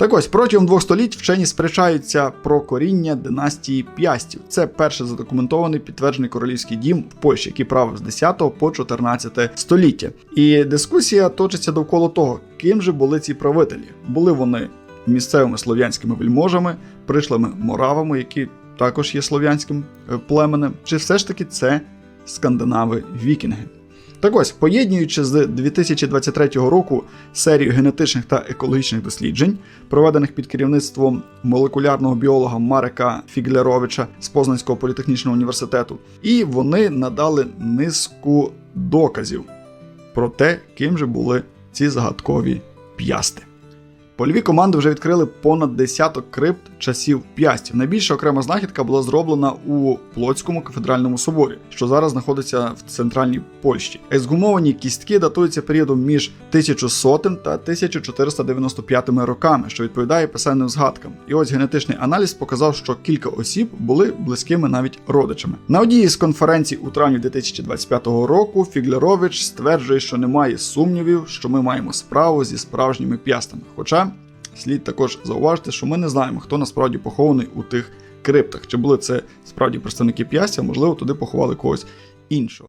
Так ось протягом двох століть вчені сперечаються про коріння династії П'ястів. Це перший задокументований підтверджений королівський дім в Польщі, який правив з 10 по 14 століття. І дискусія точиться довкола того, ким же були ці правителі. Були вони місцевими слов'янськими вельможами, пришлими моравами, які також є слов'янським е, племенем, чи все ж таки це скандинави-вікінги. Так ось, поєднуючи з 2023 року серію генетичних та екологічних досліджень, проведених під керівництвом молекулярного біолога Марека Фіглеровича з Познанського політехнічного університету, і вони надали низку доказів про те, ким же були ці загадкові п'ясти. Польові команди вже відкрили понад десяток крипт часів п'ястів. Найбільша окрема знахідка була зроблена у Плотському кафедральному соборі, що зараз знаходиться в центральній Польщі. Ексгумовані кістки датуються періодом між 1100 та 1495 роками, що відповідає писемним згадкам. І ось генетичний аналіз показав, що кілька осіб були близькими навіть родичами. На одній із конференцій у травні 2025 року Фіглерович стверджує, що немає сумнівів, що ми маємо справу зі справжніми п'ястами. Хоча слід також зауважити, що ми не знаємо, хто насправді похований у тих криптах. Чи були це справді представники п'ястя, можливо, туди поховали когось іншого.